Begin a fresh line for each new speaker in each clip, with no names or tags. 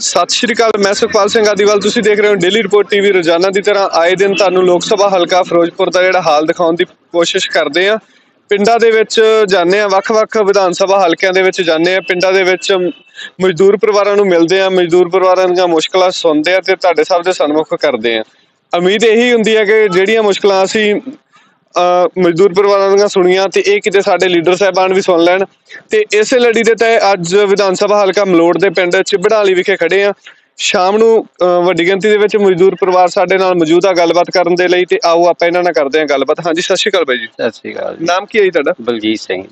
ਸਤਿ ਸ਼੍ਰੀ ਅਕਾਲ, ਮੈਂ ਸੁਖਪਾਲ ਸਿੰਘ ਆਦੀਵਾਲ। ਤੁਸੀਂ ਦੇਖ ਰਹੇ ਹੋ ਡੇਲੀ ਰਿਪੋਰਟ ਟੀਵੀ ਰੋਜ਼ਾਨਾ ਦੀ ਤਰ੍ਹਾਂ ਆਏ ਦਿਨ ਤੁਹਾਨੂੰ ਲੋਕ ਸਭਾ ਹਲਕਾ ਫਿਰੋਜ਼ਪੁਰ ਦਾ ਜਿਹੜਾ ਹਾਲ ਦਿਖਾਉਣ ਦੀ ਕੋਸ਼ਿਸ਼ ਕਰਦੇ ਆ ਪਿੰਡਾਂ ਦੇ ਵਿੱਚ ਜਾਂਦੇ ਆ ਵੱਖ-ਵੱਖ ਵਿਧਾਨ ਸਭਾ ਹਲਕਿਆਂ ਦੇ ਵਿੱਚ ਜਾਂਦੇ ਆ ਪਿੰਡਾਂ ਦੇ ਵਿੱਚ ਮਜ਼ਦੂਰ ਪਰਿਵਾਰਾਂ ਨੂੰ ਮਿਲਦੇ ਆ ਮਜ਼ਦੂਰ ਪਰਿਵਾਰਾਂ ਦੀਆਂ ਮੁਸ਼ਕਲਾਂ ਸੁਣਦੇ ਆ ਤੇ ਤੁਹਾਡੇ ਸਭ ਦੇ ਸਨਮੁਖ ਕਰਦੇ ਆ ਉਮੀਦ ਇਹੀ ਹੁੰਦੀ ਹੈ ਕਿ ਜਿਹੜੀਆਂ ਮੁਸ਼ਕਲਾਂ ਅਸੀਂ ਮਜ਼ਦੂਰ ਪਰਿਵਾਰਾਂ ਦੀਆਂ ਸੁਣੀਆਂ ਤੇ ਇਹ ਕਿਤੇ ਸਾਡੇ ਲੀਡਰ ਸਾਹਿਬਾਨ ਵੀ ਸੁਣ ਲੈਣ। ਤੇ ਇਸੇ ਲੜੀ ਦੇ ਤਹਿ ਅੱਜ ਵਿਧਾਨ ਸਭਾ ਹਲਕਾ ਮਲੋੜ ਦੇ ਪਿੰਡ ਚਿਬੜਾਲੀ ਵਿਖੇ ਖੜੇ ਆ। ਸ਼ਾਮ ਨੂੰ ਵੱਡੀ ਗਿਣਤੀ ਦੇ ਵਿੱਚ ਮਜ਼ਦੂਰ ਪਰਿਵਾਰ ਸਾਡੇ ਨਾਲ ਮੌਜੂਦ ਆ ਗੱਲਬਾਤ ਕਰਨ ਦੇ ਲਈ ਤੇ ਆਓ ਆਪਾਂ ਇਹਨਾਂ ਨਾਲ ਕਰਦੇ ਹਾਂ ਗੱਲਬਾਤ। ਹਾਂਜੀ ਸਤਿ ਸ਼੍ਰੀ ਅਕਾਲ ਬਾਈ ਜੀ।
ਸਤਿ ਸ੍ਰੀ ਅਕਾਲ ਜੀ।
ਨਾਮ ਕੀ ਹੈ ਜੀ ਤੁਹਾਡਾ?
ਬਲਜੀਤ ਸਿੰਘ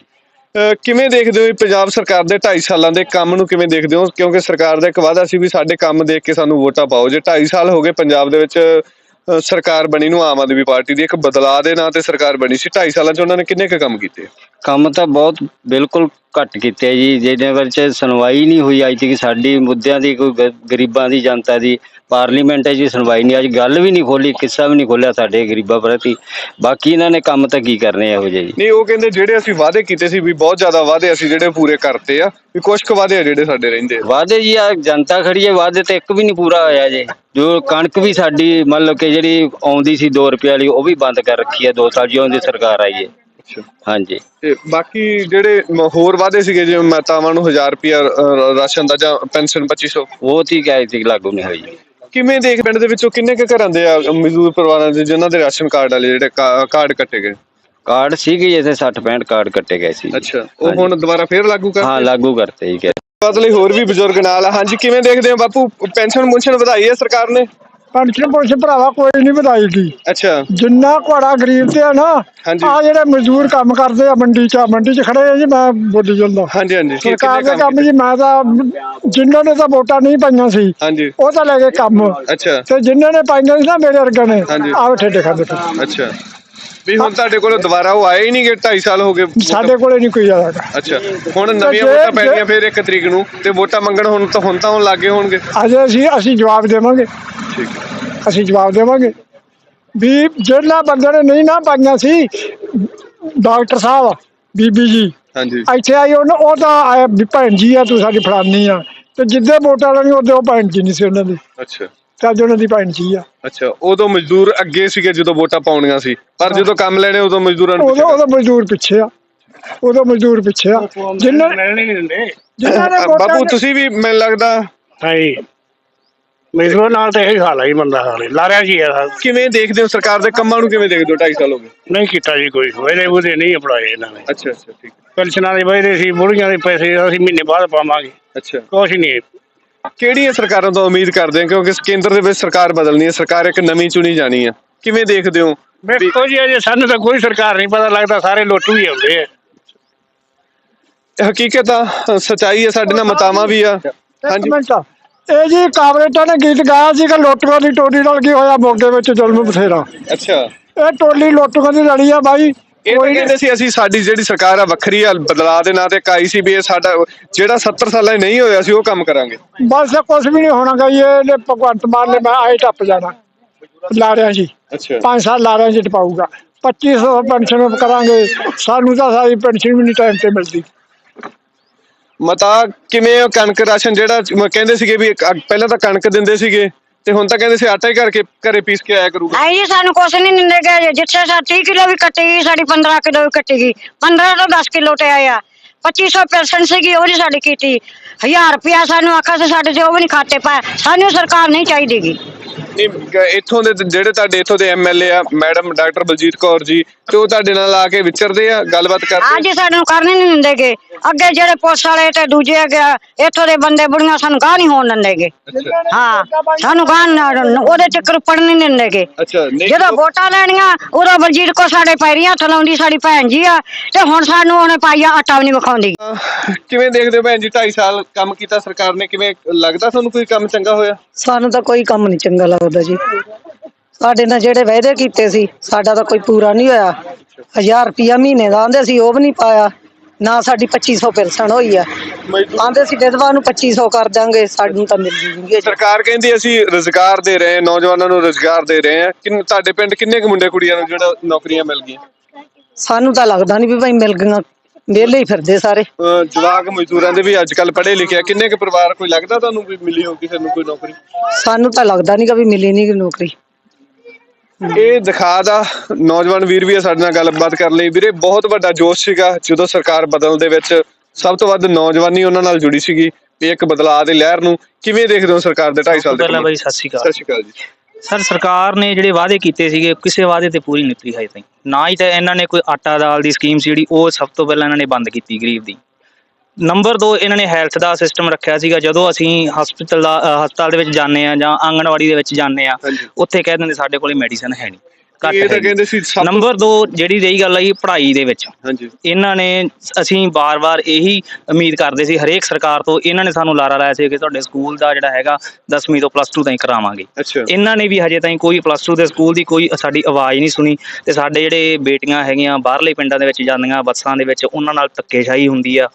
ਕਿਵੇਂ ਦੇਖਦੇ ਹੋ ਪੰਜਾਬ ਸਰਕਾਰ ਦੇ 2.5 ਸਾਲਾਂ ਦੇ ਕੰਮ ਨੂੰ ਕਿਵੇਂ ਦੇਖਦੇ ਹੋ? ਕਿਉਂਕਿ ਸਰਕਾਰ ਦਾ ਇੱਕ ਵਾਅਦਾ ਸੀ ਵੀ ਸਾਡੇ ਕੰਮ ਦੇਖ ਕੇ ਸਾਨੂੰ ਵੋਟਾਂ ਪਾਓ। ਜੇ 2.5 ਸਾਲ ਹੋ ਗਏ ਪੰਜਾਬ ਦੇ ਵਿੱਚ ਸਰਕਾਰ ਬਣੀ ਨੂੰ ਆਮ ਆਦਮੀ ਪਾਰਟੀ ਦੀ ਇੱਕ ਬਦਲਾਅ ਦੇ ਨਾਂ ਤੇ ਸਰਕਾਰ ਬਣੀ ਸੀ। 2.5 ਸਾਲਾਂ 'ਚ ਉਹਨਾਂ ਨੇ ਕਿੰਨੇ ਕੁ ਕੰਮ ਕੀਤੇ?
ਕੰਮ ਤਾਂ ਬਹੁਤ ਬਿਲਕੁਲ ਘੱਟ ਕੀਤੇ ਜੀ ਜਿਹਦੇ ਵਿੱਚ ਸੁਣਵਾਈ ਨਹੀਂ ਹੋਈ ਅੱਜ ਤੱਕ ਸਾਡੀ ਮੁੱਦਿਆਂ ਦੀ ਕੋਈ ਗ- ਗਰੀਬਾਂ ਦੀ ਜਨਤਾ ਦੀ ਪਾਰਲੀਮੈਂਟ 'ਚ ਵੀ ਸੁਣਵਾਈ ਨਹੀਂ ਅੱਜ ਗੱਲ ਵੀ ਨਹੀਂ ਖੋਲੀ ਕਿੱਸਾ ਵੀ ਨਹੀਂ ਖੋਲਿਆ ਸਾਡੇ ਗਰੀਬਾਂ ਪ੍ਰਤੀ। ਬਾਕੀ ਇਹਨਾਂ ਨੇ ਕੰਮ ਤਾਂ ਕੀ ਕਰਨੇ ਇਹੋ ਜਿਹੇ ਜੀ।
ਨਹੀਂ ਉਹ ਕਹਿੰਦੇ ਜਿਹੜੇ ਅਸੀਂ ਵਾਅਦੇ ਕੀਤੇ ਸੀ ਵੀ ਬਹੁਤ ਜ਼ਿਆਦਾ ਵਾਅਦੇ ਅਸੀਂ ਜਿਹੜੇ ਪੂਰੇ ਕਰਤੇ ਆ ਵੀ ਕੁਝ ਕੁ ਵਾਅਦੇ ਆ ਜਿਹੜੇ ਸਾਡੇ ਰਹਿੰਦੇ ਆ।
ਵਾਅਦੇ ਜੀ ਆ ਜਨਤਾ ਖੜੀ ਹੈ ਵਾਅਦੇ ਤੇ ਇੱਕ ਵੀ ਨਹੀਂ ਪੂਰਾ ਹੋਇਆ ਜੇ। ਜੋ ਕਣਕ ਵੀ ਸਾਡੀ ਮੰਨ ਲਓ ਕਿ ਜਿਹੜੀ ਆਉਂਦੀ ਸੀ 2 ਰੁਪਏ ਵਾਲੀ ਉਹ ਵੀ ਬੰਦ ਕਰ ਰੱਖੀ ਹੈ 2 ਸਾਲ ਜਿਉਂ ਦੀ ਸਰਕਾਰ ਆਈ ਹੈ।
ਅੱਛਾ।
ਹਾਂਜੀ।
ਤੇ ਬਾਕੀ ਜਿਹੜੇ ਮ- ਹੋਰ ਵਾਅਦੇ ਸੀਗੇ ਜਿਵੇਂ ਮਾਤਾਵਾਂ ਨੂੰ 1000 ਰੁਪਿਆ ਰਾਸ਼ਨ ਦਾ ਜਾਂ ਪੈਨਸ਼ਨ 2500
ਉਹ ਤੀ ਗਾਇ ਤੀ ਲਾਗੂ ਨਹੀਂ ਹੋਈ।
ਕਿਵੇਂ ਦੇਖ ਪਿੰਡ ਦੇ ਵਿੱਚੋਂ ਕਿੰਨੇ ਕੁ ਘਰਾਂ ਦੇ ਆ ਮਜ਼ਦੂਰ ਪਰਿਵਾਰਾਂ ਦੇ ਜਿਨ੍ਹਾਂ ਦੇ ਰਾਸ਼ਨ ਕਾਰਡ ਵਾਲੇ ਜਿਹੜੇ ਕਾ- ਕਾਰਡ ਕੱਟੇ ਗਏ?
ਕਾਰਡ ਸੀਗੇ ਇੱਥੇ 60 65 ਕਾਰਡ ਕੱਟੇ ਗਏ ਸੀ।
ਅੱਛਾ ਉਹ ਹੁਣ ਦੁਬਾਰਾ ਫੇਰ ਲਾਗੂ ਕਰ
ਹਾਂ ਲਾਗੂ ਕਰਤੇ ਜੀ ਕਿ
ਬਾਤ ਲਈ ਹੋਰ ਵੀ ਬਜ਼ੁਰਗ ਨਾਲ ਆ। ਹਾਂਜੀ ਕਿਵੇਂ ਦੇਖਦੇ ਹੋ ਬਾਪੂ? ਪੈਨਸ਼ਨ ਮੁੰਸ਼ਨ ਵਧਾਈ ਹੈ ਸਰਕਾਰ ਨੇ?
ਪੈਨਸ਼ਨ ਪੁਲਿਸ ਭਰਾਵਾ ਕੋਈ ਨਹੀਂ ਵਧਾਏਗੀ
ਅੱਛਾ।
ਜਿੰਨਾ ਘੋੜਾ ਗਰੀਬ ਤੇ ਆ ਨਾ
ਹਾਂਜੀ।
ਆ ਜਿਹੜੇ ਮਜ਼ਦੂਰ ਕੰਮ ਕਰਦੇ ਆ ਮੰਡੀ ਚ ਮੰਡੀ ਚ ਖੜੇ ਆ ਜੀ ਮੈਂ ਬੋਲੀ ਜਾਂਦਾ।
ਹਾਂਜੀ ਹਾਂਜੀ। ਕੀ-
ਸਰਕਾਰ
ਕਿੰਨੇ
ਦੇ ਕੰਮ ਜੀ ਮੈਂ ਤਾਂ ਜਿਨ੍ਹਾਂ ਨੇ ਤਾਂ ਵੋਟਾਂ ਨਹੀਂ ਪਾਈਆਂ ਸੀ
ਹਾਂਜੀ।
ਉਹ ਤਾਂ ਲੈ ਗਏ ਕੰਮ।
ਅੱਛਾ।
ਤੇ ਜਿਨ੍ਹਾਂ ਨੇ ਪਾਈਆਂ ਸੀ ਨਾ ਮੇਰੇ ਵਰਗੇ ਨੇ
ਹਾਂਜੀ।
ਆਹ ਠੇਡੇ ਖਾਂਦੇ ਪਏ।
ਅੱਛਾ। ਵੀ ਹੁਣ ਤੁਹਾਡੇ ਕੋਲ ਦੁਬਾਰਾ ਉਹ ਆਏ ਹੀ ਨਹੀਂ ਗੇ 2.5 ਸਾਲ ਹੋ ਗਏ
ਸਾਡੇ ਕੋਲੇ ਨਹੀਂ ਕੋਈ ਆਇਆ
ਅੱਛਾ। ਹੁਣ ਨਵੀਆਂ
ਜੇ-
ਵੋਟਾਂ ਪੈਣੀਆਂ
ਜੇ-
ਫਿਰ 1 ਤਰੀਕ ਨੂੰ ਤੇ ਵੋਟਾਂ ਮੰਗਣ ਹੁਣ ਤਾਂ ਹੁਣ ਤਾਂ ਹੁਣ ਲੱਗੇ ਹੋਣਗੇ।
ਅਜੇ ਅਸੀਂ ਅਸੀਂ ਜਵਾਬ ਦੇਵਾਂਗੇ।
ਠੀਕ ਹੈ।
ਅਸੀਂ ਜਵਾਬ ਦੇਵਾਂਗੇ। ਵੀ ਜਿਹੜਾ ਬੰਦੇ ਨੇ ਨਹੀਂ ਨਾ ਪਾਈਆਂ ਸੀ ਡਾਕਟਰ ਸਾਹਿਬ ਬੀਬੀ ਜੀ।
ਹਾਂਜੀ।
ਇੱਥੇ ਆਈ ਉਹਨੂੰ ਉਹ ਤਾਂ ਆਇਆ ਵੀ ਭੈਣ ਜੀ ਆ ਤੂੰ ਸਾਡੀ ਫਲਾਨੀ ਆ। ਤੇ ਜਿੱਦੇ ਵੋਟਾਂ ਲੈਣੀ ਉਹਦੇ ਉਹ ਭੈਣ ਜੀ ਨਹੀਂ ਸੀ ਉਹਨਾਂ ਦੀ।
ਅੱਛਾ।
ਤੇ ਅੱਜ ਉਹਨਾਂ ਦੀ ਭੈਣ ਜੀ ਆ।
ਅੱਛਾ ਉਦੋਂ ਮਜ਼ਦੂਰ ਅੱਗੇ ਸੀਗੇ ਜਦੋਂ ਵੋਟਾਂ ਪਾਉਣੀਆਂ ਸੀ। ਪਰ ਜਦੋਂ ਕੰਮ ਲੈਣੇ ਉਦੋਂ ਮਜ਼ਦੂਰਾਂ ਨੂੰ
ਉਹਦੇ
ਪਿੱਛੇ
ਉਹਦੇ ਮਜ਼ਦੂਰ ਪਿੱਛੇ ਆ। ਉਹਦੇ ਮਜ਼ਦੂਰ ਪਿੱਛੇ ਆ। ਜਿੰਨਾਂ
ਮਿਲਣੇ ਨਹੀਂ ਦਿੰਦੇ।
ਜਿਨ੍ਹਾਂ ਨੇ
ਬਾਪੂ ਤੁਸੀਂ ਵੀ ਮੈਨੂੰ ਲੱਗਦਾ
ਹਾਂਜੀ। ਮਜ਼ਦੂਰ ਨਾਲ ਤਾਂ ਇਹ ਹਾਲ ਹੈ ਬੰਦਾ ਹਾਲ ਲਾਰਿਆ ਜੀ ਆ
ਕਿਵੇਂ ਦੇਖਦੇ ਹੋ ਸਰਕਾਰ ਦੇ ਕੰਮਾਂ ਨੂੰ ਕਿਵੇਂ ਦੇਖਦੇ ਹੋ 2.5 ਸਾਲ ਹੋ ਗਏ?
ਨਹੀਂ ਕੀਤਾ ਜੀ ਕੋਈ। ਵੇਲੇ ਬੁਦੇ ਨਹੀਂ ਅਪੜਾਏ ਇਹਨਾਂ ਨੇ।
ਅੱਛਾ ਅੱਛਾ ਠੀਕ।
ਪੈਨਸ਼ਨਾਂ ਦੇ ਵਾਅਦੇ ਸੀ ਬੁੜੀਆਂ ਦੇ ਪੈਸੇ ਅਸੀਂ ਮਹੀਨੇ ਬਾਅਦ ਪਾਵਾਂਗੇ।
ਅੱਛਾ।
ਕੁਛ ਨਹੀਂ।
ਕਿਹੜੀਆਂ ਸਰਕਾਰਾਂ ਤੋਂ ਉਮੀਦ ਕਰਦੇ ਹੋ? ਕਿਉਂਕਿ ਕੇਂਦਰ ਦੇ ਵਿੱਚ ਸਰਕਾਰ ਬਦਲਣੀ ਹੈ ਸਰਕਾਰ ਇੱਕ ਨਵੀਂ ਚੁਣੀ ਜਾਣੀ ਹੈ। ਕਿਵੇਂ ਦੇਖਦੇ ਹੋ?
ਵੇਖੋ ਜੀ ਅਜੇ ਸਾਨੂੰ ਤਾਂ ਕੋਈ ਸਰਕਾਰ ਨਹੀਂ ਪਤਾ ਲੱਗਦਾ ਸਾਰੇ ਲੋਟੂ ਹੀ ਆਉਂਦੇ ਆ।
ਹਕੀਕਤ ਆ ਸਚਾਈ ਹੈ ਸਾਡੇ ਨਾਲ ਮਤਾਵਾਂ ਵੀ ਆ। ਹਾਂਜੀ।
ਮਿੰਟ। ਇਹ ਜੀ ਕਾਬਰੇਟਾ ਨੇ ਗੀਤ ਗਾਇਆ ਸੀ ਕਿ ਲੋਟੂਆਂ ਦੀ ਟੋਲੀ ਨਾਲ ਕੀ ਹੋਇਆ ਮੋਗੇ ਵਿੱਚ ਜ਼ੁਲਮ ਬਥੇਰਾ।
ਅੱਛਾ।
ਇਹ ਟੋਲੀ ਲੋਟੂਆਂ ਦੀ ਲੜੀ ਆ ਬਾਈ।
ਇਹ ਤਾਂ ਕਹਿੰਦੇ ਸੀ ਅਸੀਂ ਸਾਡੀ ਜਿਹੜੀ ਸਰਕਾਰ ਆ ਵੱਖਰੀ ਆ ਬਦਲਾਅ ਦੇ ਨਾਂ ਤੇ ਕਾਈ ਸੀ ਵੀ ਇਹ ਸਾਡਾ ਜਿਹੜਾ 70 ਸਾਲਾਂ 'ਚ ਨਹੀਂ ਹੋਇਆ ਸੀ ਉਹ ਕੰਮ ਕਰਾਂਗੇ।
ਬਸ ਕੁਝ ਵੀ ਨਹੀਂ ਹੋਣਾ ਗਈ ਇਹਨੇ ਭਗਵੰਤ ਮਾਨ ਨੇ ਮੈਂ ਆਏ ਟੱਪ ਜਾਣਾ। ਲਾਰਿਆਂ ਜੀ।
ਅੱਛਾ।
5 ਸਾਲ ਲਾਰਿਆਂ ਚ ਟਪਾਊਗਾ। 2500 ਪੈਨਸ਼ਨ ਕਰਾਂਗੇ ਸਾਨੂੰ ਤਾਂ ਸਾਰੀ ਪੈਨਸ਼ਨ ਵੀ ਨਹੀਂ ਟਾਈਮ ਤੇ ਮਿਲਦੀ।
ਮਤਾ ਕਿਵੇਂ ਉਹ ਕਣਕ ਰਾਸ਼ਨ ਜਿਹੜਾ ਮ- ਕਹਿੰਦੇ ਸੀਗੇ ਵੀ ਇੱਕ ਅੱਗ- ਪਹਿਲਾਂ ਤਾਂ ਕਣਕ ਦਿੰਦੇ ਸੀਗੇ ਤੇ ਹੁਣ ਤਾਂ ਕਹਿੰਦੇ ਸੀ ਆਟਾ ਹੀ ਕਰਕੇ ਘਰੇ ਪੀਸ ਕੇ ਆਇਆ ਕਰੂਗਾ।
ਆਈ ਜੀ ਸਾਨੂੰ ਕੁਛ ਨਹੀਂ ਦਿੰਦੇ ਗਏ ਜਿੱਥੇ ਸਾ 30 ਕਿਲੋ ਵੀ ਕੱਟੀ ਗਈ, ਸਾਡੀ 15 ਕਿਲੋ ਵੀ ਕੱਟੀ ਗਈ। 15 ਤੋਂ 10 ਕਿਲੋ ਤੇ ਆਇਆ। 2500 ਪੈਨਸ਼ਨ ਸੀਗੀ, ਉਹ ਨਹੀਂ ਸਾਡੀ ਕੀਤੀ। 1000 ਰੁਪਿਆ ਸਾਨੂੰ ਆਖਾ ਸੀ, ਸਾਡੇ ਤੇ ਉਹ ਵੀ ਨਹੀਂ ਖਾਤੇ ਪਾਇਆ। ਸਾਨੂੰ ਸਰਕਾਰ ਨਹੀਂ ਚਾਹੀਦੀਗੀ
ਨਹੀਂ ਇੱਥੋਂ ਦੇ ਜਿਹੜੇ ਤੁਹਾਡੇ ਇੱਥੋਂ ਦੇ ਐਮਐਲਏ ਆ ਮੈਡਮ ਡਾਕਟਰ ਬਲਜੀਤ ਕੌਰ ਜੀ ਤੇ ਉਹ ਤੁਹਾਡੇ ਨਾਲ ਆ ਕੇ ਵਿਚਰਦੇ ਆ ਗੱਲਬਾਤ ਕਰਦੇ
ਅੱਜ ਸਾਨੂੰ ਕਰਨੇ ਨਹੀਂ ਦਿੰਦੇਗੇ ਅੱਗੇ ਜਿਹੜੇ ਪੁਲਿਸ ਵਾਲੇ ਤੇ ਦੂਜੇ ਅੱਗੇ ਇੱਥੋਂ ਦੇ ਬੰਦੇ ਬੁੜੀਆਂ ਸਾਨੂੰ ਗਾਹ ਨਹੀਂ ਹੋਣ ਦਿੰਦੇਗੇ
ਅੱਛਾ।
ਹਾਂ ਸਾਨੂੰ ਗਾਹ ਨਾ- ਉਹਦੇ ਚੱਕਰ ਪੜਨ ਨਹੀਂ ਦਿੰਦੇਗੇ
ਅੱਛਾ ਨਹੀਂ।
ਜਦੋਂ ਵੋਟਾਂ ਲੈਣੀਆਂ ਉਦੋਂ ਬਲਜੀਤ ਕੋ ਸਾਡੇ ਪੈਰੀਆਂ ਹੱਥ ਲਾਉਂਦੀ ਸਾਡੀ ਭੈਣ ਜੀ ਆ ਤੇ ਹੁਣ ਸਾਨੂੰ ਉਹਨੇ ਪਾਈਆ ਆਟਾ ਵੀ ਨਹੀਂ ਵਿਖਾਉਂਦੀ।
ਅਹ ਕਿਵੇਂ ਦੇਖਦੇ ਹੋ ਭੈਣ ਜੀ 2.5 ਸਾਲ ਕੰਮ ਕੀਤਾ ਸਰਕਾਰ ਨੇ ਕਿਵੇਂ ਲੱਗਦਾ ਤੁਹਾਨੂੰ ਕੋਈ ਕੰਮ ਚੰਗਾ ਹੋਇਆ?
ਸਾਨੂੰ ਤਾਂ ਕੋਈ ਕੰਮ ਨਹੀਂ ਚੰਗਾ ਲੱਗਦਾ। ਜੀ। ਸਾਡੇ ਨਾਲ ਜਿਹੜੇ ਵਾਅਦੇ ਕੀਤੇ ਸੀ ਸਾਡਾ ਤਾਂ ਕੋਈ ਪੂਰਾ ਨਹੀਂ ਹੋਇਆ। 1000 ਰੁਪਿਆ ਮਹੀਨੇ ਦਾ ਆਂਦੇ ਸੀ ਉਹ ਵੀ ਨਹੀਂ ਪਾਇਆ। ਨਾ ਸਾਡੀ 2500 ਪੈਨਸ਼ਨ ਹੋਈ ਆ। ਆਂਦੇ ਸੀ ਵਿਧਵਾ ਨੂੰ 2500 ਕਰ ਦਾਂਗੇ ਸਾਨੂੰ ਤਾਂ ਮਿਲ ਜੂਗੀ
ਸਰਕਾਰ ਕਹਿੰਦੀ ਅਸੀਂ ਰੋਜ਼ਗਾਰ ਦੇ ਰਹੇ ਹਾਂ ਨੌਜਵਾਨਾਂ ਨੂੰ ਰੋਜ਼ਗਾਰ ਦੇ ਰਹੇ ਹਾਂ। ਕਿੰਨ ਤੁਹਾਡੇ ਪਿੰਡ ਕਿੰਨੇ ਕੁ ਮੁੰਡੇ ਕੁੜੀਆਂ ਨੂੰ ਜਿਹੜਾ ਨੌਕਰੀਆਂ ਮਿਲ ਗਈਆਂ?
ਸਾਨੂੰ ਤਾਂ ਲੱਗਦਾ ਨਹੀਂ ਵੀ ਭਾਈ ਮਿਲ ਗਈਆਂ। ਵਿਹਲੇ ਹੀ ਫਿਰਦੇ ਸਾਰੇ।
ਅਹ ਜਵਾਕ ਮਜ਼ਦੂਰਾਂ ਦੇ ਵੀ ਅੱਜ ਕੱਲ ਪੜ੍ਹੇ ਲਿਖੇ ਆ। ਕਿੰਨੇ ਕੁ ਪਰਿਵਾਰ ਕੋਈ ਲੱਗਦਾ ਤੁਹਾਨੂੰ ਵੀ ਮਿਲੀ ਹੋ ਕਿਸੇ ਨੂੰ ਕੋਈ ਨੌਕਰੀ?
ਸਾਨੂੰ ਤਾਂ ਲੱਗਦਾ ਨਹੀਂ ਕਿ ਵੀ ਮਿਲੀ ਨਹੀਂ ਨੌਕਰੀ।
ਇਹ ਦਿਖਾ ਦਾ। ਨੌਜਵਾਨ ਵੀਰ ਵੀ ਆ ਸਾਡੇ ਨਾਲ ਗੱਲਬਾਤ ਕਰਨ ਲਈ। ਵੀਰੇ ਬਹੁਤ ਵੱਡਾ ਜੋਸ਼ ਸੀਗਾ ਜਦੋਂ ਸਰਕਾਰ ਬਦਲਣ ਦੇ ਵਿੱਚ ਸਭ ਤੋਂ ਵੱਧ ਨੌਜਵਾਨੀ ਉਹਨਾਂ ਨਾਲ ਜੁੜੀ ਸੀਗੀ ਵੀ ਇੱਕ ਬਦਲਾਅ ਦੀ ਲਹਿਰ ਨੂੰ ਕਿਵੇਂ ਦੇਖਦੇ ਹੋ ਸਰਕਾਰ ਦੇ 2.5 ਸਾਲ ਦੇ
ਪਹਿਲਾਂ? ਬਾਈ ਸਤਿ ਸ਼੍ਰੀ
ਸਤਿ
ਅਕਾਲ
ਸ਼੍ਰੀ ਅਕਾਲ ਜੀ।
ਸਰ ਸਰਕਾਰ ਨੇ ਜਿਹੜੇ ਵਾਅਦੇ ਕੀਤੇ ਸੀਗੇ ਕਿਸੇ ਵਾਅਦੇ ਤੇ ਪੂਰੀ ਨਹੀਂ ਉਤਰੀ ਹਜੇ ਤਾਈਂ। ਨਾ ਹੀ ਤਾਂ ਇਹਨਾਂ ਨੇ ਕੋਈ ਆਟਾ ਦਾਲ ਦੀ ਸਕੀਮ ਸੀ ਜਿਹੜੀ ਉਹ ਸਭ ਤੋਂ ਪਹਿਲਾਂ ਇਹਨਾਂ ਨੇ ਬੰਦ ਕੀਤੀ ਗਰੀਬ ਦੀ। ਨੰਬਰ 2 ਇਹਨਾਂ ਨੇ ਹੈਲਥ ਦਾ ਸਿਸਟਮ ਰੱਖਿਆ ਸੀਗਾ। ਜਦੋਂ ਅਸੀਂ ਹਸਪੀਟਲ ਦਾ ਅ, ਹਸਪਤਾਲ ਦੇ ਵਿੱਚ ਜਾਂਦੇ ਆ ਜਾਂ ਆਂਗਣਵਾੜੀ ਦੇ ਵਿੱਚ ਜਾਂਦੇ ਆ
ਹਾਂਜੀ।
ਉੱਥੇ ਕਹਿ ਦਿੰਦੇ ਸਾਡੇ ਕੋਲੇ ਮੈਡੀਸਨ ਹੈ ਨਹੀਂ। ਘੱਟ
ਇਹ ਤਾਂ
ਹੈਗੀ।
ਕਹਿੰਦੇ ਸੀ ਸਭ
ਨੰਬਰ 2 ਜਿਹੜੀ ਰਹੀ ਗੱਲ ਆਈ ਪੜ੍ਹਾਈ ਦੇ ਵਿੱਚ।
ਹਾਂਜੀ।
ਇਹਨਾਂ ਨੇ ਅਸੀਂ ਬਾਰ-ਬਾਰ ਇਹੀ ਉਮੀਦ ਕਰਦੇ ਸੀ ਹਰੇਕ ਸਰਕਾਰ ਤੋਂ ਇਹਨਾਂ ਨੇ ਸਾਨੂੰ ਲਾਰਾ ਲਾਇਆ ਸੀ ਕਿ ਤੁਹਾਡੇ ਸਕੂਲ ਦਾ ਜਿਹੜਾ ਹੈਗਾ 10ਵੀਂ ਤੋਂ ਪਲੱਸ 2 ਤਾਈਂ ਕਰਾਵਾਂਗੇ।
ਅੱਛਾ।
ਇਹਨਾਂ ਨੇ ਵੀ ਹਜੇ ਤਾਈਂ ਕੋਈ ਪਲੱਸ 2 ਦੇ ਸਕੂਲ ਦੀ ਕੋਈ ਸਾਡੀ ਆਵਾਜ਼ ਨਹੀਂ ਸੁਣੀ ਤੇ ਸਾਡੇ ਜਿਹੜੇ ਬੇਟੀਆਂ ਹੈਗੀਆਂ ਬਾਹਰਲੇ ਪਿੰਡਾਂ ਦੇ ਵਿੱਚ ਜਾਂਦੀਆਂ ਬੱਸਾਂ ਦੇ ਵਿੱਚ ਉਹਨਾਂ ਨਾਲ ਧੱਕੇਸ਼ਾਹੀ ਹੁੰਦੀ ਆ।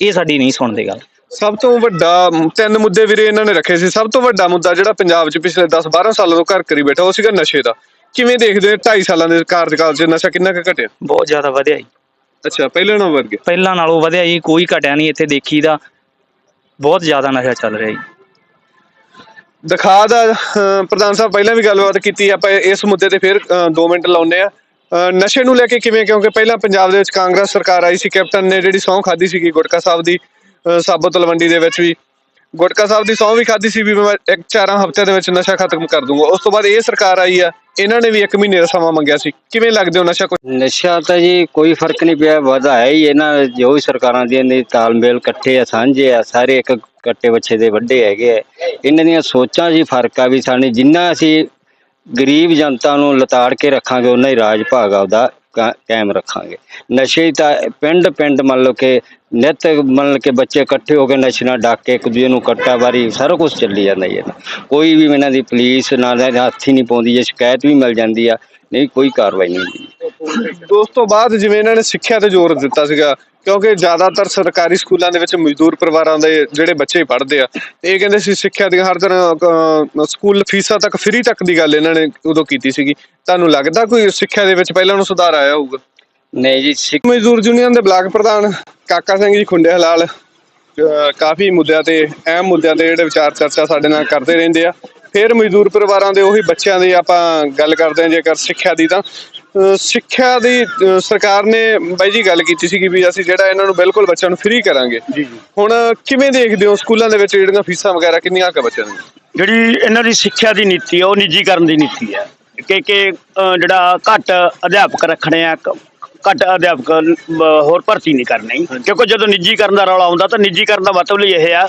ਇਹ ਸਾਡੀ ਨਹੀਂ ਸੁਣਦੇ ਗੱਲ।
ਸਭ ਤੋਂ ਵੱਡਾ ਮ, ਤਿੰਨ ਮੁੱਦੇ ਵੀਰੇ ਇਹਨਾਂ ਨੇ ਰੱਖੇ ਸੀ। ਸਭ ਤੋਂ ਵੱਡਾ ਮੁੱਦਾ ਜਿਹੜਾ ਪੰਜਾਬ 'ਚ ਪਿਛਲੇ 10-12 ਸਾਲਾਂ ਤੋਂ ਘਰ ਕਰੀ ਬੈਠਾ ਉਹ ਸੀਗਾ ਨਸ਼ੇ ਦਾ। ਕਿਵੇਂ ਦੇਖਦੇ ਹੋ 2.5 ਸਾਲਾਂ ਦੇ ਕਾਰਜਕਾਲ 'ਚ ਨਸ਼ਾ ਕਿੰਨਾ ਕੁ ਘਟਿਆ?
ਬਹੁਤ ਜ਼ਿਆਦਾ ਵਧਿਆ ਜੀ।
ਅੱਛਾ ਪਹਿਲੇ ਨਾਲੋਂ ਵੱਧ ਗਿਆ।
ਪਹਿਲਾਂ ਨਾਲੋਂ ਵਧਿਆ ਜੀ ਕੋਈ ਘਟਿਆ ਨਹੀਂ ਇੱਥੇ ਦੇਖੀਦਾ। ਬਹੁਤ ਜ਼ਿਆਦਾ ਨਸ਼ਾ ਚੱਲ ਰਿਹਾ ਜੀ।
ਦਿਖਾ ਦਾ ਅਹ, ਪ੍ਰਧਾਨ ਸਾਹਿਬ ਪਹਿਲਾਂ ਵੀ ਗੱਲਬਾਤ ਕੀਤੀ ਆਪਾਂ ਇਸ ਮੁੱਦੇ ਤੇ ਫਿਰ 2 ਮਿੰਟ ਲਾਉਨੇ ਆ ਅਹ, ਨਸ਼ੇ ਨੂੰ ਲੈ ਕੇ ਕਿਵੇਂ ਕਿਉਂਕਿ ਪਹਿਲਾਂ ਪੰਜਾਬ ਦੇ ਵਿੱਚ ਕਾਂਗਰਸ ਸਰਕਾਰ ਆਈ ਸੀ ਕੈਪਟਨ ਨੇ ਜਿਹੜੀ ਸਹੁੰ ਖਾਦੀ ਸੀਗੀ ਗੁਟਕਾ ਸਾਹਿਬ ਦੀ ਅਹ, ਸਾਬੋ ਤਲਵੰਡੀ ਦੇ ਵਿੱਚ ਵੀ। ਗੁਟਕਾ ਸਾਹਿਬ ਦੀ ਸਹੁੰ ਵੀ ਖਾਦੀ ਸੀ ਵੀ ਮੈਂ ਇੱਕ ਚਾਰਾਂ ਹਫ਼ਤਿਆਂ ਦੇ ਵਿੱਚ ਨਸ਼ਾ ਖਤਮ ਕਰ ਦੂੰਗਾ। ਉਸ ਤੋਂ ਬਾਅਦ ਇਹ ਸਰਕਾਰ ਆਈ ਆ, ਇਹਨਾਂ ਨੇ ਵੀ 1 ਮਹੀਨੇ ਦਾ ਸਮਾਂ ਮੰਗਿਆ ਸੀ। ਕਿਵੇਂ ਲੱਗਦੇ ਹੋ ਨਸ਼ਾ ਕੁਛ
ਨਸ਼ਾ ਤਾਂ ਜੀ ਕੋਈ ਫ਼ਰਕ ਨਹੀਂ ਪਿਆ ਵਧਾਇਆ ਹੀ ਇਹਨਾਂ ਜੋ ਵੀ ਸਰਕਾਰਾਂ ਦੀਆਂ ਨੇ ਤਾਲਮੇਲ ਇਕੱਠੇ ਆ, ਸਾਂਝੇ ਆ, ਸਾਰੇ ਇੱਕ ਕੱਟੇ ਬੱਚੇ ਦੇ ਵੱਡੇ ਹੈਗੇ ਆ। ਇਹਨਾਂ ਦੀਆਂ ਸੋਚਾਂ 'ਚ ਹੀ ਫ਼ਰਕ ਆ ਵੀ ਸਾਨੂੰ ਜਿੰਨਾ ਅਸੀਂ ਗਰੀਬ ਜਨਤਾ ਨੂੰ ਲਤਾੜ ਕੇ ਰੱਖਾਂਗੇ ਉਹਨਾਂ ਹੀ ਰਾਜ ਭਾਗ ਆਪਦਾ ਕਾਇਮ ਰੱਖਾਂਗੇ। ਨਸ਼ੇ ਤਾਂ ਪਿੰਡ ਪਿੰਡ ਮੰਨ ਲਓ ਕਿ ਨਿੱਤ ਮੰਨ ਲਓ ਕਿ ਬੱਚੇ ਇਕੱਠੇ ਹੋ ਕੇ ਨਸ਼ੇ ਨਾਲ ਡਾਕੇ, ਇੱਕ ਦੂਜੇ ਨੂੰ ਕੱਟਾ ਵਾਰੀ, ਸਾਰਾ ਕੁਝ ਚੱਲੀ ਜਾਂਦਾ ਜੀ ਇਹਦਾ। ਕੋਈ ਵੀ ਇਹਨਾਂ ਦੀ ਪੁਲਿਸ ਨਾਲ ਹੱਥ ਹੀ ਨਹੀਂ ਪਾਉਂਦੀ, ਜੇ ਸ਼ਿਕਾਇਤ ਵੀ ਮਿਲ ਜਾਂਦੀ ਆ, ਨਹੀਂ ਕੋਈ ਕਾਰਵਾਈ ਨਹੀਂ ਹੁੰਦੀ।
ਉਸ ਤੋਂ ਬਾਅਦ ਜਿਵੇਂ ਇਹਨਾਂ ਨੇ ਸਿੱਖਿਆ ਤੇ ਜ਼ੋਰ ਦਿੱਤਾ ਸੀਗਾ ਕਿਉਂਕਿ ਜ਼ਿਆਦਾਤਰ ਸਰਕਾਰੀ ਸਕੂਲਾਂ ਦੇ ਵਿੱਚ ਮਜ਼ਦੂਰ ਪਰਿਵਾਰਾਂ ਦੇ ਜਿਹੜੇ ਬੱਚੇ ਪੜ੍ਹਦੇ ਆ ਇਹ ਕਹਿੰਦੇ ਸੀ ਸਿੱਖਿਆ ਦੀਆਂ ਹਰ ਤਰ੍ਹਾਂ ਅਹ, ਸਕੂਲ ਫੀਸਾਂ ਤੱਕ ਫ੍ਰੀ ਤੱਕ ਦੀ ਗੱਲ ਇਹਨਾਂ ਨੇ ਉਦੋਂ ਕੀਤੀ ਸੀਗੀ। ਤੁਹਾਨੂੰ ਲੱਗਦਾ ਕੋਈ ਸਿੱਖਿਆ ਦੇ ਵਿੱਚ ਪਹਿਲਾਂ ਨੂੰ ਸੁਧਾਰ ਆਇਆ ਹੋਊਗਾ?
ਨਹੀਂ ਜੀ ਸਿੱਖ
ਮਜ਼ਦੂਰ ਯੂਨੀਅਨ ਦੇ ਬਲਾਕ ਪ੍ਰਧਾਨ ਕਾਕਾ ਸਿੰਘ ਜੀ ਖੁੰਡੇ ਹਲਾਲ ਅਹ, ਕਾਫੀ ਮੁੱਦਿਆਂ ਤੇ ਅਹਿਮ ਮੁੱਦਿਆਂ ਤੇ ਜਿਹੜੇ ਵਿਚਾਰ ਚਰਚਾ ਸਾਡੇ ਨਾਲ ਕਰਦੇ ਰਹਿੰਦੇ ਆ। ਫਿਰ ਮਜ਼ਦੂਰ ਪਰਿਵਾਰਾਂ ਦੇ ਉਹੀ ਬੱਚਿਆਂ ਦੀ ਆਪਾਂ ਗੱਲ ਕਰਦੇ ਹਾਂ ਜੇਕਰ ਸਿੱਖਿਆ ਦੀ ਤਾਂ। ਸਿੱਖਿਆ ਦੀ ਸਰਕਾਰ ਨੇ ਬਾਈ ਜੀ ਗੱਲ ਕੀਤੀ ਸੀ ਕਿ ਵੀ ਅਸੀਂ ਜਿਹੜਾ ਇਹਨਾਂ ਨੂੰ ਬਿਲਕੁਲ ਬੱਚਿਆਂ ਨੂੰ ਫ੍ਰੀ ਕਰਾਂਗੇ।
ਜੀ
ਹੁਣ ਕਿਵੇਂ ਦੇਖਦੇ ਹੋ ਸਕੂਲਾਂ ਦੇ ਵਿੱਚ ਜਿਹੜੀਆਂ ਫੀਸਾਂ ਵਗੈਰਾ ਕਿੰਨੀਆਂ ਕੁ ਬੱਚਿਆਂ ਦੀਆਂ
ਜਿਹੜੀ ਇਹਨਾਂ ਦੀ ਸਿੱਖਿਆ ਦੀ ਨੀਤੀ ਹੈ ਉਹ ਨਿੱਜੀਕਰਨ ਦੀ ਨੀਤੀ ਹੈ ਕਿ ਕਿ ਜਿਹੜਾ ਘੱਟ ਅਧਿਆਪਕ ਰੱਖਣੇ ਆ ਘੱਟ ਅਧਿਆਪਕ ਹੋਰ ਭਰਤੀ ਨਹੀਂ ਕਰਨੀ। ਕਿਉਂਕਿ ਜਦੋਂ ਨਿੱਜੀਕਰਨ ਦਾ ਰੌਲਾ ਆਉਂਦਾ ਤਾਂ ਨਿੱਜੀਕਰਨ ਦਾ ਮਤਲਬ ਇਹ ਆ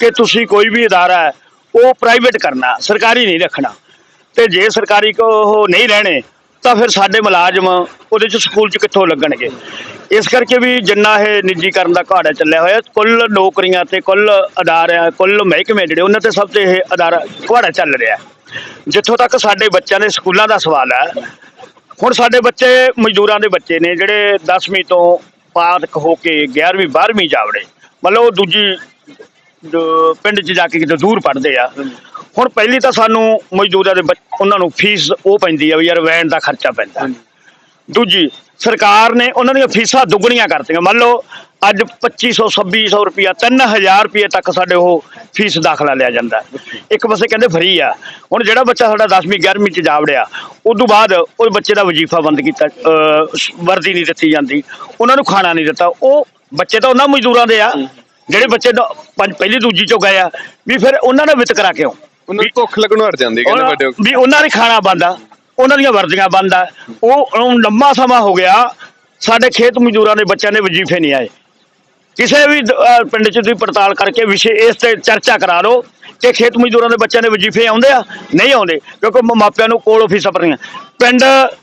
ਕਿ ਤੁਸੀਂ ਕੋਈ ਵੀ ਅਦਾਰਾ ਹੈ ਉਹ ਪ੍ਰਾਈਵੇਟ ਕਰਨਾ ਸਰਕਾਰੀ ਨਹੀਂ ਰੱਖਣਾ। ਤੇ ਜੇ ਸਰਕਾਰੀ ਕੋ ਉਹ ਨਹੀਂ ਰਹਿਣੇ ਤਾਂ ਫਿਰ ਸਾਡੇ ਮੁਲਾਜ਼ਮ ਉਹਦੇ ਚ ਸਕੂਲ ਚ ਕਿੱਥੋਂ ਲੱਗਣਗੇ? ਇਸ ਕਰਕੇ ਵੀ ਜਿੰਨਾ ਇਹ ਨਿੱਜੀਕਰਨ ਦਾ ਘਾੜਾ ਚੱਲਿਆ ਹੋਇਆ, ਕੁੱਲ ਨੌਕਰੀਆਂ ਤੇ ਕੁੱਲ ਅਦਾਰਿਆਂ, ਕੁੱਲ ਮਹਿਕਮੇ ਜਿਹੜੇ, ਉਹਨਾਂ ਤੇ ਸਭ ਤੇ ਇਹ ਅਦਾਰਾ ਘਾੜਾ ਚੱਲ ਰਿਹਾ। ਜਿੱਥੋਂ ਤੱਕ ਸਾਡੇ ਬੱਚਿਆਂ ਦੇ ਸਕੂਲਾਂ ਦਾ ਸਵਾਲ ਹੈ, ਹੁਣ ਸਾਡੇ ਬੱਚੇ ਮਜ਼ਦੂਰਾਂ ਦੇ ਬੱਚੇ ਨੇ, ਜਿਹੜੇ 10ਵੀਂ ਤੋਂ ਪਾਸ ਹੋ ਕੇ 11ਵੀਂ 12ਵੀਂ ਜਾਵੜੇ ਮਤਲਬ ਉਹ ਦੂਜੀ ਪਿੰਡ 'ਚ ਜਾ ਕੇ ਕਿਤੇ ਦੂਰ ਪੜ੍ਹਦੇ ਆ। ਹੁਣ ਪਹਿਲੀ ਤਾਂ ਸਾਨੂੰ ਮਜ਼ਦੂਰਾਂ ਦੇ ਉਹਨਾਂ ਨੂੰ ਫੀਸ ਉਹ ਪੈਂਦੀ ਆ ਵੀ ਯਾਰ ਵੈਨ ਦਾ ਖਰਚਾ ਪੈਂਦਾ। ਦੂਜੀ ਸਰਕਾਰ ਨੇ ਉਹਨਾਂ ਦੀਆਂ ਫੀਸਾਂ ਦੁੱਗਣੀਆਂ ਕਰਤੀਆਂ। ਮੰਨ ਲਓ ਅੱਜ 2500 2600 ਰੁਪਿਆ 3000 ਰੁਪਏ ਤੱਕ ਸਾਡੇ ਉਹ ਫੀਸ ਦਾਖਲਾ ਲਿਆ ਜਾਂਦਾ। ਇੱਕ ਪਾਸੇ ਕਹਿੰਦੇ ਫਰੀ ਆ। ਹੁਣ ਜਿਹੜਾ ਬੱਚਾ ਸਾਡਾ 10ਵੀਂ 11ਵੀਂ ਚ ਜਾ ਵੜਿਆ ਉਸ ਤੋਂ ਬਾਅਦ ਉਹ ਬੱਚੇ ਦਾ ਵਜ਼ੀਫਾ ਬੰਦ ਕੀਤਾ ਵਰਦੀ ਨਹੀਂ ਦਿੱਤੀ ਜਾਂਦੀ। ਉਹਨਾਂ ਨੂੰ ਖਾਣਾ ਨਹੀਂ ਦਿੱਤਾ। ਉਹ ਬੱਚੇ ਤਾਂ ਉਹਨਾਂ ਮਜ਼ਦੂਰਾਂ ਦੇ ਆ। ਜਿਹੜੇ ਬੱਚੇ ਪਹਿਲੀ ਦੂਜੀ ਚੋਂ ਗਏ ਆ ਵੀ ਫਿਰ ਉਹਨਾਂ ਦਾ ਵਿਤਕਰਾ ਕਿਉਂ
ਉਹਨਾਂ ਨੂੰ ਭੁੱਖ ਲੱਗਣੋਂ ਹਟ ਜਾਂਦੀ ਕਹਿੰਦੇ ਵੱਡੇ ਹੋ ਕੇ।
ਵੀ ਉਹਨਾਂ ਨੇ ਖਾਣਾ ਬੰਦ ਆ ਉਹਨਾਂ ਦੀਆਂ ਵਰਦੀਆਂ ਬੰਦ ਆ। ਉਹ ਹੁਣ ਲੰਮਾ ਸਮਾਂ ਹੋ ਗਿਆ ਸਾਡੇ ਖੇਤ ਮਜ਼ਦੂਰਾਂ ਦੇ ਬੱਚਿਆਂ ਦੇ ਵਜ਼ੀਫੇ ਨਹੀਂ ਆਏ। ਕਿਸੇ ਵੀ ਦ- ਅਹ ਪਿੰਡ 'ਚ ਤੁਸੀਂ ਪੜਤਾਲ ਕਰਕੇ ਵਿਸ਼ੇ ਇਸ ਤੇ ਚਰਚਾ ਕਰਾ ਲਓ ਕਿ ਖੇਤ ਮਜ਼ਦੂਰਾਂ ਦੇ ਬੱਚਿਆਂ ਦੇ ਵਜ਼ੀਫੇ ਆਉਂਦੇ ਆ ਨਹੀਂ ਆਉਂਦੇ ਕਿਉਂਕਿ ਮ- ਮਾਪਿਆਂ ਨੂੰ ਕੋਲ ਆਫਿਸ ਭਰੀਆਂ ਪਿੰਡ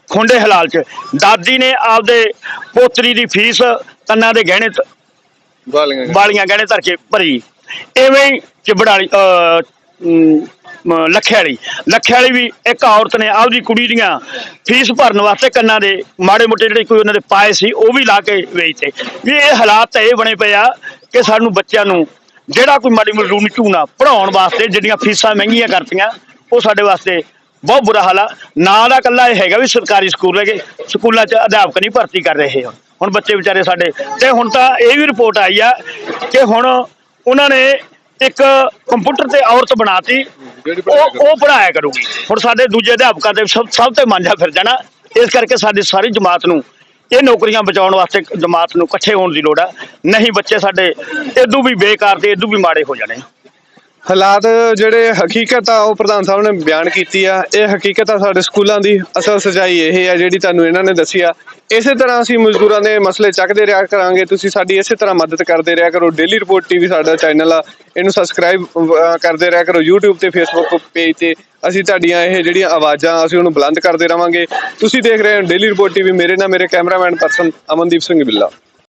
ਖੁੰਡੇ ਹਲਾਲ 'ਚ ਦਾਦੀ ਨੇ ਆਪਦੇ ਪੋਤਰੀ ਦੀ ਫੀਸ ਕੰਨਾਂ ਦੇ ਗਹਿਣੇ ਤ-
ਵਾਲੀਆਂ
ਗਹਿਣੇ। ਧਰ ਕੇ ਭਰੀ। ਐਵੇਂ ਹੀ ਚਿਬੜਾਲੀ ਅਹ, ਲੱਖੇ ਵਾਲੀ ਲੱਖੇ ਵਾਲੀ ਵੀ ਇੱਕ ਔਰਤ ਨੇ, ਆਪਦੀ ਕੁੜੀ ਦੀਆਂ ਫੀਸ ਭਰਨ ਵਾਸਤੇ ਕੰਨਾਂ ਦੇ ਮਾੜੇ ਮੋਟੇ ਜਿਹੜੇ ਕੋਈ ਉਹਨਾਂ ਦੇ ਪਾਏ ਸੀ, ਉਹ ਵੀ ਲਾ ਕੇ ਵੇਚਤੇ। ਵੀ ਇਹ ਹਾਲਾਤ ਤਾਂ ਇਹ ਬਣੇ ਪਏ ਆ ਕਿ ਸਾਨੂੰ ਬੱਚਿਆਂ ਨੂੰ ਜਿਹੜਾ ਕੋਈ ਮਾੜੀ ਮੋਟੀ ਝੂਣਾ ਪੜਾਉਣ ਵਾਸਤੇ ਜਿਹੜੀਆਂ ਫੀਸਾਂ ਮਹਿੰਗੀਆਂ ਕਰਤੀਆਂ, ਉਹ ਸਾਡੇ ਵਾਸਤੇ ਬਹੁਤ ਬੁਰਾ ਹਾਲ ਆ। ਨਾ ਦਾ ਕੱਲਾ ਇਹ ਹੈਗਾ ਵੀ ਸਰਕਾਰੀ ਸਕੂਲ ਹੈਗੇ, ਸਕੂਲਾਂ 'ਚ ਅਧਿਆਪਕ ਨਹੀਂ ਭਰਤੀ ਕਰ ਰਹੇ ਹੁਣ ਬੱਚੇ ਵਿਚਾਰੇ ਸਾਡੇ, ਤੇ ਹੁਣ ਤਾਂ ਇਹ ਵੀ ਰਿਪੋਰਟ ਆਈ ਆ ਕਿ ਹੁਣ ਉਹਨਾਂ ਨੇ ਇੱਕ ਕੰਪਿਊਟਰ ਤੇ ਔਰਤ ਬਣਾਤੀ ਉਹ ਉਹ ਪੜਾਇਆ ਕਰੂਗੀ। ਹੁਣ ਸਾਡੇ ਦੂਜੇ ਅਧਿਆਪਕਾਂ ਤੇ ਸਭ ਸਭ ਤੇ ਮਾਂਝਾ ਫਿਰ ਜਾਣਾ। ਇਸ ਕਰਕੇ ਸਾਡੀ ਸਾਰੀ ਜਮਾਤ ਨੂੰ ਇਹ ਨੌਕਰੀਆਂ ਬਚਾਉਣ ਵਾਸਤੇ ਜਮਾਤ ਨੂੰ ਇਕੱਠੇ ਹੋਣ ਦੀ ਲੋੜ ਆ। ਨਹੀਂ ਬੱਚੇ ਸਾਡੇ ਇਦੋਂ ਵੀ ਬੇਕਾਰ ਤੇ ਇਦੋਂ ਵੀ ਮਾੜੇ ਹੋ ਜਾਣੇ।
ਹਾਲਾਤ ਜਿਹੜੇ ਹਕੀਕਤ ਆ, ਉਹ ਪ੍ਰਧਾਨ ਸਾਹਿਬ ਨੇ ਬਿਆਨ ਕੀਤੀ ਆ। ਇਹ ਹਕੀਕਤ ਆ ਸਾਡੇ ਸਕੂਲਾਂ ਦੀ। ਅਸਲ ਸਚਾਈ ਇਹ ਆ ਜਿਹੜੀ ਤੁਹਾਨੂੰ ਇਹਨਾਂ ਨੇ ਦੱਸੀ ਆ। ਇਸੇ ਤਰ੍ਹਾਂ ਅਸੀਂ ਮਜ਼ਦੂਰਾਂ ਦੇ ਮਸਲੇ ਚੱਕਦੇ ਰਿਹਾ ਕਰਾਂਗੇ। ਤੁਸੀਂ ਸਾਡੀ ਇਸੇ ਤਰ੍ਹਾਂ ਮਦਦ ਕਰਦੇ ਰਿਹਾ ਕਰੋ। ਡੇਲੀ ਰਿਪੋਰਟ ਟੀਵੀ ਸਾਡਾ ਚੈਨਲ ਆ। ਇਹਨੂੰ ਸਬਸਕ੍ਰਾਈਬ ਕਰਦੇ ਰਿਹਾ ਕਰੋ। YouTube ਤੇ Facebook ਪੇਜ ਤੇ ਅਸੀਂ ਤੁਹਾਡੀਆਂ ਇਹ ਜਿਹੜੀਆਂ ਆਵਾਜ਼ਾਂ, ਅਸੀਂ ਉਹਨੂੰ ਬੁਲੰਦ ਕਰਦੇ ਰਵਾਂਗੇ। ਤੁਸੀਂ ਦੇਖ ਰਹੇ ਹੋ ਡੇਲੀ ਰਿਪੋਰਟ ਟੀਵੀ ਮੇਰੇ ਨਾਲ ਮੇਰੇ ਕੈਮਰਾਮੈਨ ਪਰਸਨ ਅਮਨਦੀਪ ਸਿੰਘ ਬਿੱਲਾ